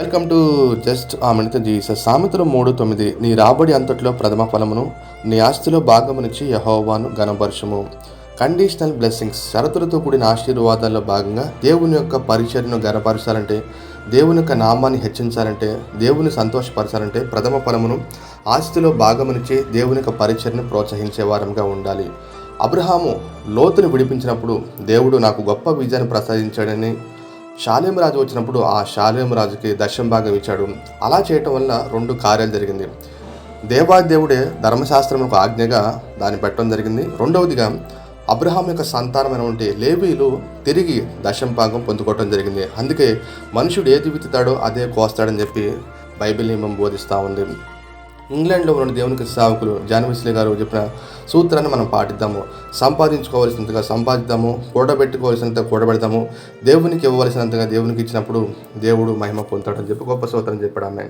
Welcome to just ఆమెనిత Jesus సామెతలు మూడు తొమ్మిది. నీ రాబడి అంతట్లో ప్రథమ ఫలమును నీ ఆస్తిలో భాగమునిచ్చి యహోవాను ఘనపరుషము కండిషనల్ బ్లెస్సింగ్స్ షరతులతో కూడిన ఆశీర్వాదాల్లో భాగంగా దేవుని యొక్క పరిచర్ను గణపరచాలంటే దేవుని యొక్క నామాన్ని హెచ్చించాలంటే దేవుని సంతోషపరచాలంటే ప్రథమ ఫలమును ఆస్తిలో భాగమునిచ్చి దేవుని యొక్క పరిచర్ను ప్రోత్సహించే వారంగా ఉండాలి. అబ్రహాము లోతును విడిపించినప్పుడు దేవుడు నాకు గొప్ప విజయాన్ని ప్రసాదించాడని షాలేం రాజు వచ్చినప్పుడు ఆ షాలేం రాజుకి దశం భాగం ఇచ్చాడు. అలా చేయటం వల్ల రెండు కార్యాలు జరిగింది. దేవాదేవుడే ధర్మశాస్త్రం ఆజ్ఞగా దాన్ని పెట్టడం జరిగింది. రెండవదిగా అబ్రహాం యొక్క సంతానమైనటువంటి లేవీలు తిరిగి దశం భాగం పొందుకోవటం జరిగింది. అందుకే మనుషుడు ఏది విత్తుతాడో అదే కోస్తాడని చెప్పి బైబిల్ నియమం బోధిస్తూ ఉంది. ఇంగ్లాండ్లో ఉన్న దేవునికి సేవకులు. జాన్విస్లీ గారు చెప్పిన సూత్రాన్ని మనం పాటిద్దాము. సంపాదించుకోవాల్సినంతగా సంపాదిద్దాము. కూడబెట్టుకోవాల్సినంత కూడబెడతాము. దేవునికి ఇవ్వవలసినంతగా దేవునికి ఇచ్చినప్పుడు దేవుడు మహిమ పొందుతాడని చెప్పి గొప్ప సూత్రం చెప్పాడు. ఆమె